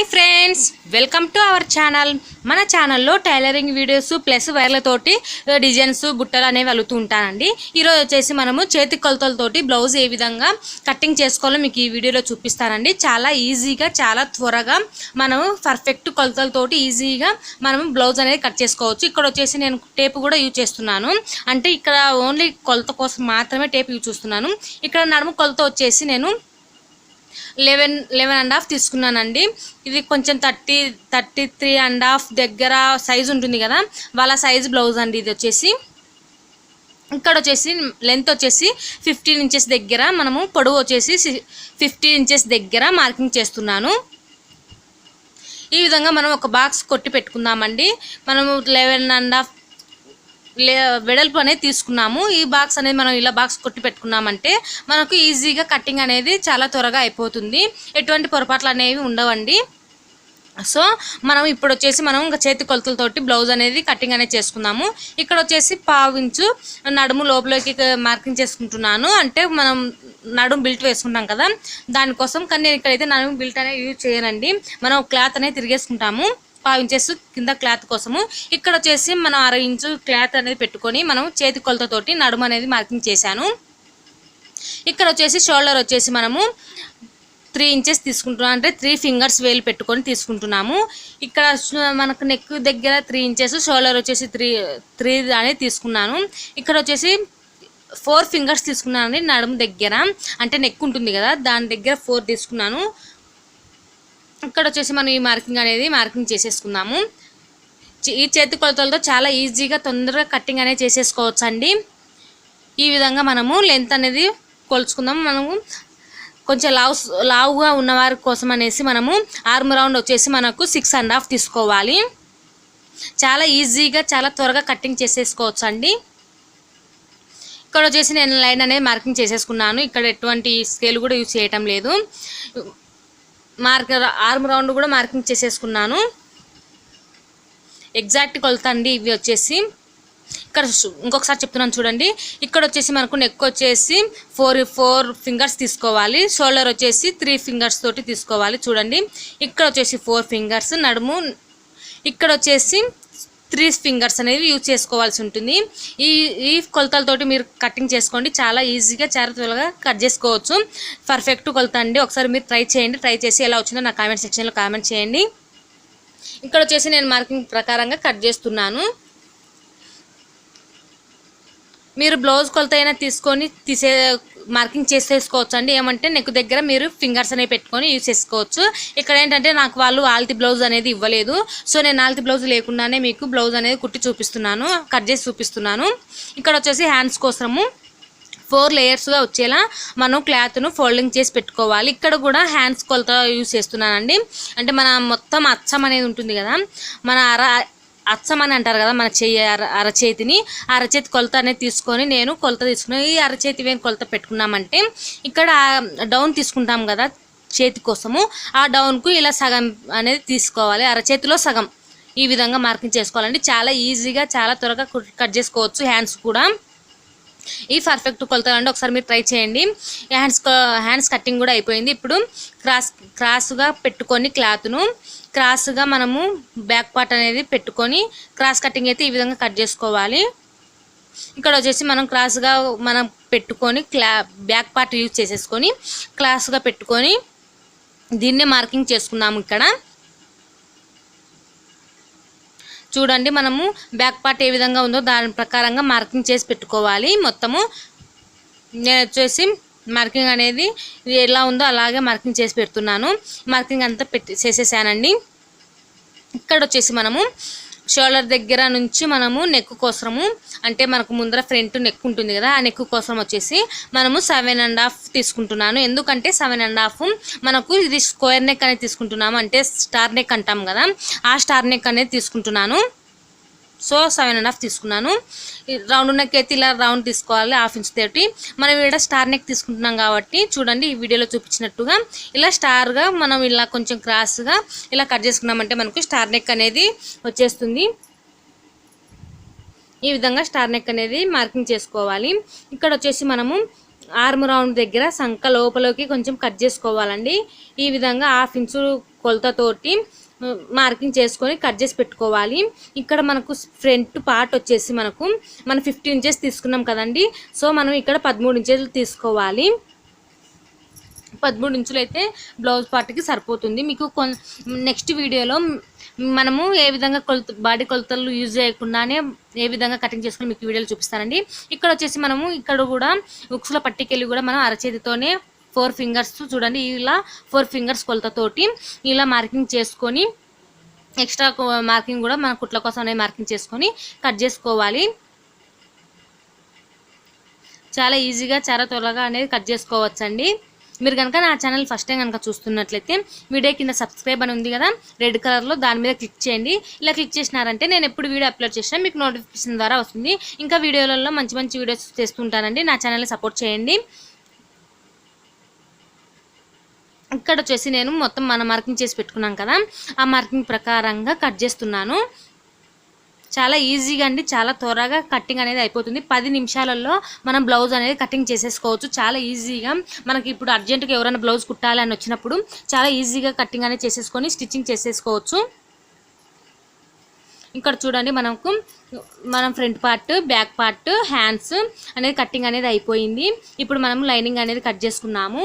Hi friends welcome to our channel. మన ఛానల్లో tailoring videos plus వైర్లతోటి డిజైన్స్ బుట్టలు అనేవి అలుగుతూ ఉంటానండి. ఈరోజు వచ్చేసి మనము చేతి కొలతలతోటి బ్లౌజ్ ఏ విధంగా కటింగ్ చేసుకోవాలో మీకు ఈ వీడియోలో చూపిస్తానండి. చాలా ఈజీగా చాలా త్వరగా మనము పర్ఫెక్ట్ కొలతలతోటి ఈజీగా మనం బ్లౌజ్ అనేది కట్ చేసుకోవచ్చు. ఇక్కడ వచ్చేసి నేను టేప్ కూడా యూజ్ చేస్తున్నాను. అంటే ఇక్కడ ఓన్లీ కొలత కోసం మాత్రమే టేప్ యూజ్ చేస్తున్నాను. ఇక్కడ నడుము కొలత వచ్చేసి నేను లెవెన్ లెవెన్ అండ్ హాఫ్ తీసుకున్నానండి. ఇది కొంచెం thirty thirty three and half దగ్గర సైజ్ ఉంటుంది కదా వాళ్ళ సైజ్ బ్లౌజ్ అండి ఇది వచ్చేసి. ఇక్కడ వచ్చేసి లెంత్ వచ్చేసి ఫిఫ్టీన్ ఇంచెస్ దగ్గర మనము పొడవు వచ్చేసి ఫిఫ్టీన్ ఇంచెస్ దగ్గర మార్కింగ్ చేస్తున్నాను. ఈ విధంగా మనం ఒక బాక్స్ కొట్టి పెట్టుకుందామండి. మనము లెవెన్ అండ్ హాఫ్ లే వెడల్పు అనేది తీసుకున్నాము. ఈ బాక్స్ అనేది మనం ఇలా బాక్స్ కొట్టి పెట్టుకున్నామంటే మనకు ఈజీగా కట్టింగ్ అనేది చాలా త్వరగా అయిపోతుంది. ఎటువంటి పొరపాట్లు అనేవి ఉండవండి. సో మనం ఇప్పుడు వచ్చేసి మనం ఇంకా చేతి కొలతలతోటి బ్లౌజ్ అనేది కటింగ్ అనేది చేసుకుందాము ఇక్కడ వచ్చేసి పావించు నడుము లోపలికి మార్కింగ్ చేసుకుంటున్నాను. అంటే మనం నడుము బిల్ట్ వేసుకుంటాం కదా దానికోసం. కానీ నేను ఇక్కడైతే నడుము బిల్ట్ అనేది యూజ్ చేయనండి. మనం క్లాత్ అనేది తిరిగేసుకుంటాము. పావు ఇంచెస్ కింద క్లాత్ కోసము ఇక్కడ వచ్చేసి మనం అర ఇంచు క్లాత్ అనేది పెట్టుకొని మనం చేతి కొలతతోటి నడుము అనేది మార్కింగ్ చేశాను. ఇక్కడ వచ్చేసి షోల్డర్ వచ్చేసి మనము త్రీ ఇంచెస్ తీసుకుంటున్నాం. అంటే త్రీ ఫింగర్స్ వేలు పెట్టుకొని తీసుకుంటున్నాము. ఇక్కడ మనకు నెక్ దగ్గర త్రీ ఇంచెస్ షోల్డర్ వచ్చేసి త్రీ త్రీ అనేది తీసుకున్నాను. ఇక్కడ వచ్చేసి ఫోర్ ఫింగర్స్ తీసుకున్నాను నడుము దగ్గర. అంటే నెక్ ఉంటుంది కదా దాని దగ్గర ఫోర్ తీసుకున్నాను. ఇక్కడ వచ్చేసి మనం ఈ మార్కింగ్ అనేది మార్కింగ్ చేసేసుకుందాము. ఈ చేతి కొలతలతో చాలా ఈజీగా తొందరగా కట్టింగ్ అనేది చేసేసుకోవచ్చు అండి ఈ విధంగా మనము లెంత్ అనేది కొలుచుకుందాం. మనము కొంచెం లావు లావుగా ఉన్నవారి కోసం అనేసి మనము ఆర్మ్ రౌండ్ వచ్చేసి మనకు సిక్స్ అండ్ హాఫ్ తీసుకోవాలి. చాలా ఈజీగా చాలా త్వరగా కట్టింగ్ చేసేసుకోవచ్చు అండి ఇక్కడ వచ్చేసి నేను లైన్ అనేది మార్కింగ్ చేసేసుకున్నాను. ఇక్కడ ఎటువంటి స్కేల్ కూడా యూజ్ చేయటం లేదు. మార్క్ ఆర్మ్ రౌండ్ కూడా మార్కింగ్ చేసేసుకున్నాను. ఎగ్జాక్ట్ కొలత అండి ఇవి వచ్చేసి. ఇక్కడ ఇంకొకసారి చెప్తున్నాను చూడండి. ఇక్కడ వచ్చేసి మనకు నెక్ వచ్చేసి ఫోర్ ఫోర్ ఫింగర్స్ తీసుకోవాలి. షోల్డర్ వచ్చేసి త్రీ ఫింగర్స్ తోటి తీసుకోవాలి చూడండి. ఇక్కడ వచ్చేసి ఫోర్ ఫింగర్స్ నడుము ఇక్కడ వచ్చేసి త్రీ ఫింగర్స్ అనేవి యూజ్ చేసుకోవాల్సి ఉంటుంది. ఈ ఈ కొలతలతోటి మీరు కటింగ్ చేసుకోండి. చాలా ఈజీగా చాలా త్వరగా కట్ చేసుకోవచ్చు. పర్ఫెక్ట్ కొలత అండి. ఒకసారి మీరు ట్రై చేయండి. ట్రై చేసి ఎలా వచ్చిందో నా కామెంట్ సెక్షన్లో కామెంట్ చేయండి. ఇక్కడ వచ్చేసి నేను మార్కింగ్ ప్రకారంగా కట్ చేస్తున్నాను. మీరు బ్లౌజ్ కొలత అయినా తీసుకొని తీసే మార్కింగ్ చేసేసుకోవచ్చు అండి ఏమంటే నెక్ దగ్గర మీరు ఫింగర్స్ అనేవి పెట్టుకొని యూజ్ చేసుకోవచ్చు. ఇక్కడ ఏంటంటే నాకు వాళ్ళు ఆల్తి బ్లౌజ్ అనేది ఇవ్వలేదు. సో నేను ఆల్తి బ్లౌజ్ లేకుండానే మీకు బ్లౌజ్ అనేది కుట్టి చూపిస్తున్నాను. కట్ చేసి చూపిస్తున్నాను. ఇక్కడ వచ్చేసి హ్యాండ్స్ కోసము ఫోర్ లేయర్స్గా వచ్చేలా మనం క్లాత్ను ఫోల్డింగ్ చేసి పెట్టుకోవాలి. ఇక్కడ కూడా హ్యాండ్స్ కొలత యూజ్ చేస్తున్నానండి. అంటే మన మొత్తం అచ్చం అనేది ఉంటుంది కదా. మన అర అచ్చం అని అంటారు కదా మన చెయ్యి అర అరచేతిని అరచేతి కొలత అనేది తీసుకొని నేను కొలత తీసుకున్నాను ఈ అరచేతి వేని కొలత పెట్టుకున్నామంటే ఇక్కడ డౌన్ తీసుకుంటాం కదా చేతి కోసము. ఆ డౌన్కు ఇలా సగం అనేది తీసుకోవాలి. అరచేతిలో సగం ఈ విధంగా మార్కింగ్ చేసుకోవాలండి చాలా ఈజీగా చాలా త్వరగా కట్ చేసుకోవచ్చు హ్యాండ్స్ కూడా. ఈ పర్ఫెక్ట్ కొలతలు అండి. ఒకసారి మీరు ట్రై చేయండి. హ్యాండ్స్ హ్యాండ్స్ కటింగ్ కూడా అయిపోయింది. ఇప్పుడు క్రాస్ క్రాస్గా పెట్టుకొని క్లాత్ను క్రాస్గా మనము బ్యాక్ పార్ట్ అనేది పెట్టుకొని క్రాస్ కటింగ్ అయితే ఈ విధంగా కట్ చేసుకోవాలి. ఇక్కడ వచ్చేసి మనం క్రాస్గా మనం పెట్టుకొని క్లా బ్యాక్ పార్ట్ యూజ్ చేసేసుకొని క్లాస్గా పెట్టుకొని దీన్నే మార్కింగ్ చేసుకున్నాము ఇక్కడ. చూడండి మనము బ్యాక్ పార్ట్ ఏ విధంగా ఉందో దాని ప్రకారంగా మార్కింగ్ చేసి పెట్టుకోవాలి. మొత్తము నేను వచ్చేసి మార్కింగ్ అనేది ఎలా ఉందో అలాగే మార్కింగ్ చేసి పెడుతున్నాను. మార్కింగ్ అంతా పెట్టి చేసేసానండి. ఇక్కడ వచ్చేసి మనము షోల్డర్ దగ్గర నుంచి మనము నెక్ కోసము అంటే మనకు ముందర ఫ్రంట్ నెక్ ఉంటుంది కదా ఆ నెక్ కోసం వచ్చేసి మనము సెవెన్ అండ్ హాఫ్ తీసుకుంటున్నాను. ఎందుకంటే సెవెన్ అండ్ హాఫ్ మనకు ఇది స్క్వేర్ నెక్ అనేది తీసుకుంటున్నాము అంటే స్టార్ నెక్ అంటాం కదా ఆ స్టార్ నెక్ అనేది తీసుకుంటున్నాను. సో సెవెన్ అండ్ హాఫ్ తీసుకున్నాను. రౌండ్ నెక్ అయితే ఇలా రౌండ్ తీసుకోవాలి హాఫ్ ఇంచ్ తోటి. మనం ఇక్కడ స్టార్ నెక్ తీసుకుంటున్నాం కాబట్టి చూడండి ఈ వీడియోలో చూపించినట్టుగా ఇలా స్టార్గా మనం ఇలా కొంచెం క్రాస్గా ఇలా కట్ చేసుకున్నామంటే మనకు స్టార్ నెక్ అనేది వచ్చేస్తుంది. ఈ విధంగా స్టార్ నెక్ అనేది మార్కింగ్ చేసుకోవాలి. ఇక్కడ వచ్చేసి మనము ఆర్మ్ రౌండ్ దగ్గర సంఖ లోపలికి కొంచెం కట్ చేసుకోవాలండి. ఈ విధంగా హాఫ్ ఇంచు కొలతతోటి మార్కింగ్ చేసుకొని కట్ చేసి పెట్టుకోవాలి. ఇక్కడ మనకు ఫ్రంట్ పార్ట్ వచ్చేసి మనకు మనం ఫిఫ్టీన్ ఇంచెస్ తీసుకున్నాం కదండి. సో మనం ఇక్కడ పదమూడు ఇంచెస్ తీసుకోవాలి. పదమూడు ఇంచులు అయితే బ్లౌజ్ పార్ట్కి సరిపోతుంది. మీకు కొన్ నెక్స్ట్ వీడియోలో మనము ఏ విధంగా కొలత బాడీ కొలతలు యూజ్ చేయకుండానే ఏ విధంగా కటింగ్ చేసుకుని మీకు వీడియోలు చూపిస్తానండి. ఇక్కడ వచ్చేసి మనము ఇక్కడ కూడా ఉక్సుల పట్టికెళ్ళి కూడా మనం అరచేతితోనే ఫోర్ ఫింగర్స్ చూడండి ఇలా ఫోర్ ఫింగర్స్ కొలతతోటి ఇలా మార్కింగ్ చేసుకొని ఎక్స్ట్రా మార్కింగ్ కూడా మన కుట్ల కోసం అనేది మార్కింగ్ చేసుకొని కట్ చేసుకోవాలి. చాలా ఈజీగా చాలా త్వరగా అనేది కట్ చేసుకోవచ్చండి. మీరు కనుక నా ఛానల్ ఫస్ట్ టైం కనుక చూస్తున్నట్లయితే వీడియో కింద సబ్స్క్రైబ్ అని ఉంది కదా రెడ్ కలర్లో దాని మీద క్లిక్ చేయండి. ఇలా క్లిక్ చేసినారంటే నేను ఎప్పుడు వీడియో అప్లోడ్ చేసినా మీకు నోటిఫికేషన్ ద్వారా వస్తుంది. ఇంకా వీడియోలలో మంచి మంచి వీడియోస్ చేస్తుంటానండి నా ఛానల్ని సపోర్ట్ చేయండి. ఇక్కడ వచ్చేసి నేను మొత్తం మన మార్కింగ్ చేసి పెట్టుకున్నాం కదా. ఆ మార్కింగ్ ప్రకారంగా కట్ చేస్తున్నాను. చాలా ఈజీగా అండి చాలా త్వరగా కటింగ్ అనేది అయిపోతుంది. పది నిమిషాలలో మనం బ్లౌజ్ అనేది కటింగ్ చేసేసుకోవచ్చు. చాలా ఈజీగా మనకి ఇప్పుడు అర్జెంటుగా ఎవరైనా బ్లౌజ్ కుట్టాలి అని వచ్చినప్పుడు చాలా ఈజీగా కటింగ్ అనేది చేసేసుకొని స్టిచ్చింగ్ చేసేసుకోవచ్చు. ఇక్కడ చూడండి మనకు మనం front part back part hands అనేది కటింగ్ అనేది అయిపోయింది. ఇప్పుడు మనం లైనింగ్ అనేది కట్ చేసుకున్నాము.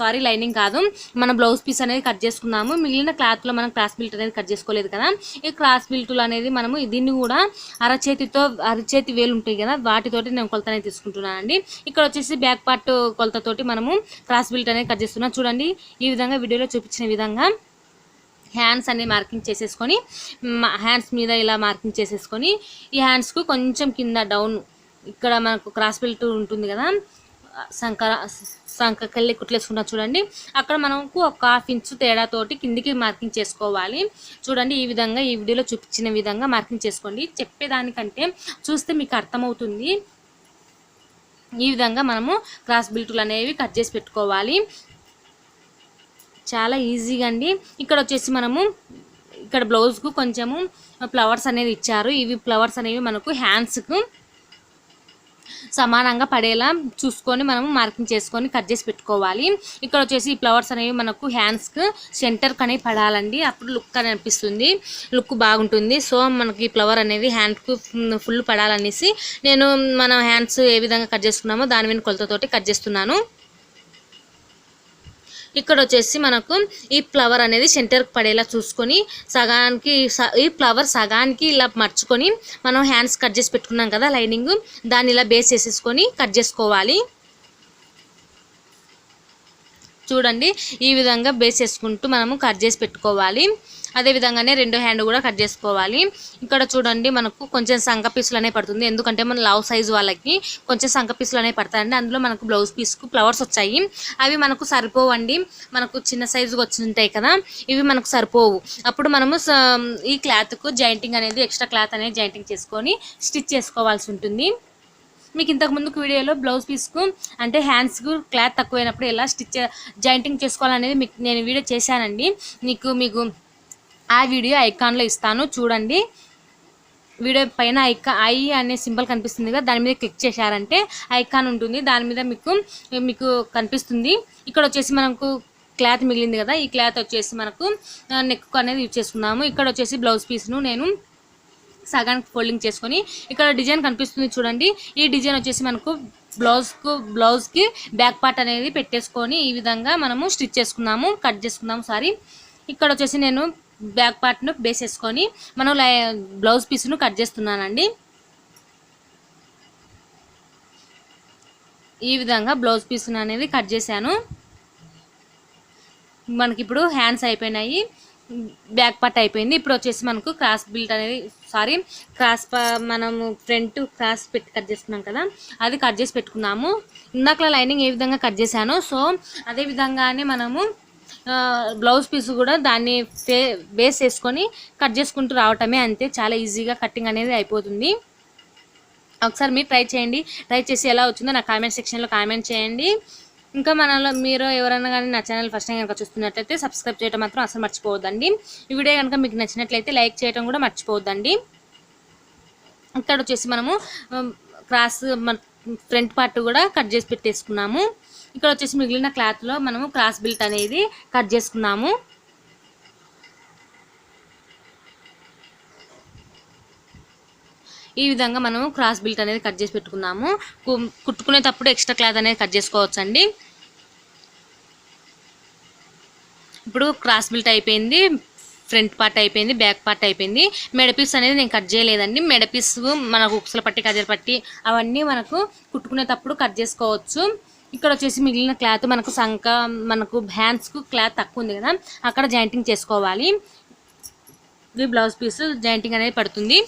సారీ లైనింగ్ కాదు. మనం బ్లౌజ్ పీస్ అనేది కట్ చేసుకున్నాము. మిగిలిన క్లాత్లో మనం క్రాస్ బిల్ట్ అనేది కట్ చేసుకోలేదు కదా. ఈ క్రాస్ బిల్టులు అనేది మనము దీన్ని కూడా అరచేతితో అరచేతి వేలు ఉంటాయి కదా వాటితోటి నేను కొలత అనేది తీసుకుంటున్నానండి ఇక్కడ వచ్చేసి బ్యాక్ పార్ట్ కొలతతోటి మనము క్రాస్ బిల్ట్ అనేది కట్ చేస్తున్నాం. చూడండి ఈ విధంగా వీడియోలో చూపించిన విధంగా హ్యాండ్స్ అనేది మార్కింగ్ చేసేసుకొని హ్యాండ్స్ మీద ఇలా మార్కింగ్ చేసేసుకొని ఈ హ్యాండ్స్కు కొంచెం కింద డౌన్ ఇక్కడ మనకు క్రాస్ బెల్ట్ ఉంటుంది కదా సంకర సంకకెళ్ళి కుట్లేసుకున్నా చూడండి. అక్కడ మనకు ఒక హాఫ్ ఇంచు తేడాతోటి కిందికి మార్కింగ్ చేసుకోవాలి. చూడండి ఈ విధంగా ఈ వీడియోలో చూపించిన విధంగా మార్కింగ్ చేసుకోండి. చెప్పేదానికంటే చూస్తే మీకు అర్థమవుతుంది. ఈ విధంగా మనము క్రాస్ బిల్టులు అనేవి కట్ చేసి పెట్టుకోవాలి. చాలా ఈజీగా అండి. ఇక్కడ వచ్చేసి మనము ఇక్కడ బ్లౌజ్కు కొంచెము ఫ్లవర్స్ అనేది ఇచ్చారు. ఇవి ఫ్లవర్స్ అనేవి మనకు హ్యాండ్స్కు సమానంగా పడేలా చూసుకొని మనము మార్కింగ్ చేసుకొని కట్ చేసి పెట్టుకోవాలి. ఇక్కడ వచ్చేసి ఈ ఫ్లవర్స్ అనేవి మనకు హ్యాండ్స్కి సెంటర్కి అనేవి పడాలండి. అప్పుడు లుక్ అని అనిపిస్తుంది. లుక్ బాగుంటుంది. సో మనకి ఈ ఫ్లవర్ అనేది హ్యాండ్కు ఫుల్ పడాలనేసి నేను మన హ్యాండ్స్ ఏ విధంగా కట్ చేసుకున్నామో దాని మీద కొలతతోటి కట్ చేస్తున్నాను. ఇక్కడ వచ్చేసి మనకు ఈ ఫ్లవర్ అనేది సెంటర్కి పడేలా చూసుకొని సగానికి స- ఈ ఫ్లవర్ సగానికి ఇలా మర్చుకొని మనం హ్యాండ్స్ కట్ చేసి పెట్టుకున్నాం కదా లైనింగ్ దాన్ని ఇలా బేస్ చేసేసుకొని కట్ చేసుకోవాలి. చూడండి ఈ విధంగా బేస్ చేసుకుంటూ మనము కట్ చేసి పెట్టుకోవాలి. అదే విధంగానే రెండో హ్యాండ్ కూడా కట్ చేసుకోవాలి. ఇక్కడ చూడండి మనకు కొంచెం సంక పీసులు అనేవి పడుతుంది. ఎందుకంటే మన లావ్ సైజు వాళ్ళకి కొంచెం సంక పీసులు అనేవి పడతాయండి. అందులో మనకు బ్లౌజ్ పీస్కు ఫ్లవర్స్ వచ్చాయి. అవి మనకు సరిపోవండి. మనకు చిన్న సైజుగా వచ్చి ఉంటాయి కదా ఇవి మనకు సరిపోవు. అప్పుడు మనము స- ఈ క్లాత్కు జాయింటింగ్ అనేది ఎక్స్ట్రా క్లాత్ అనేది జాయింటింగ్ చేసుకొని స్టిచ్ చేసుకోవాల్సి ఉంటుంది. మీకు ఇంతకు ముందుకు వీడియోలో బ్లౌజ్ పీస్కు అంటే హ్యాండ్స్కు క్లాత్ తక్కువైనప్పుడు ఎలా స్టిచ్ జాయింటింగ్ చేసుకోవాలనేది మీకు నేను వీడియో చేశానండి. మీకు మీకు ఆ వీడియో ఐకాన్లో ఇస్తాను. చూడండి. వీడియో పైన ఐకా ఐ అనే సింబల్ కనిపిస్తుంది కదా దాని మీద క్లిక్ చేశారంటే ఐకాన్ ఉంటుంది. దాని మీద మీకు మీకు కనిపిస్తుంది. ఇక్కడ వచ్చేసి మనకు క్లాత్ మిగిలింది కదా ఈ క్లాత్ వచ్చేసి మనకు నెక్ అనేది యూజ్ చేసుకున్నాము. ఇక్కడ వచ్చేసి బ్లౌజ్ పీస్ను నేను సగానికి ఫోల్డింగ్ చేసుకొని ఇక్కడ డిజైన్ కనిపిస్తుంది చూడండి. ఈ డిజైన్ వచ్చేసి మనకు బ్లౌజ్కు బ్లౌజ్కి బ్యాక్ పార్ట్ అనేది పెట్టేసుకొని ఈ విధంగా మనము స్టిచ్ చేసుకున్నాము కట్ చేసుకున్నాము సారీ. ఇక్కడ వచ్చేసి నేను బ్యాక్ పార్ట్ను బేస్ చేసుకొని మనం లై బ్లౌజ్ పీస్ను కట్ చేస్తున్నానండి. ఈ విధంగా బ్లౌజ్ పీస్ను అనేది కట్ చేశాను. మనకి ఇప్పుడు హ్యాండ్స్ అయిపోయినాయి. బ్యాక్ పార్ట్ అయిపోయింది. ఇప్పుడు వచ్చేసి మనకు క్రాస్ బిల్ట్ అనేది సారీ క్రాస్ ప- మనము ఫ్రంట్ క్రాస్ పెట్టి కట్ చేసుకున్నాం కదా అది కట్ చేసి పెట్టుకున్నాము. ఇందాక లైనింగ్ ఏ విధంగా కట్ చేశాను సో అదే విధంగానే మనము బ్లౌజ్ పీస్ కూడా దాన్ని ఫే బేస్ వేసుకొని కట్ చేసుకుంటూ రావటమే అంతే. చాలా ఈజీగా కటింగ్ అనేది అయిపోతుంది. ఒకసారి మీరు ట్రై చేయండి. ట్రై చేసి ఎలా వచ్చిందో నా కామెంట్ సెక్షన్లో కామెంట్ చేయండి. ఇంకా మనలో మీరు ఎవరైనా కానీ నా ఛానల్ ఫస్ట్ టైం కనుక చూస్తున్నట్లయితే సబ్స్క్రైబ్ చేయడం మాత్రం అసలు మర్చిపోవద్దండి. ఈ వీడియో కనుక మీకు నచ్చినట్లయితే లైక్ చేయడం కూడా మర్చిపోవద్దండి. ఇక్కడ వచ్చేసి మనము um, క్రాస్ మన ఫ్రంట్ పార్ట్ కూడా కట్ చేసి పెట్టేసుకున్నాము. ఇక్కడ వచ్చేసి మిగిలిన క్లాత్లో మనము క్రాస్ బిల్ట్ అనేది కట్ చేసుకున్నాము. ఈ విధంగా మనము క్రాస్ బిల్ట్ అనేది కట్ చేసి పెట్టుకున్నాము. కు- కుట్టుకునేటప్పుడు ఎక్స్ట్రా క్లాత్ అనేది కట్ చేసుకోవచ్చండి. ఇప్పుడు క్రాస్ బిల్ట్ అయిపోయింది ఫ్రంట్ పార్ట్ అయిపోయింది బ్యాక్ పార్ట్ అయిపోయింది. మెడపీస్ అనేది నేను కట్ చేయలేదండి. మెడపీస్ మనకు ఉక్సల పట్టి కజల పట్టి అవన్నీ మనకు కుట్టుకునేటప్పుడు కట్ చేసుకోవచ్చు. ఇక్కడ వచ్చేసి మిగిలిన క్లాత్ మనకు సంక మనకు హ్యాండ్స్కు క్లాత్ తక్కువ ఉంది కదా అక్కడ జాయింటింగ్ చేసుకోవాలి. ఇది బ్లౌజ్ పీస్ జాయింటింగ్ అనేది పడుతుంది.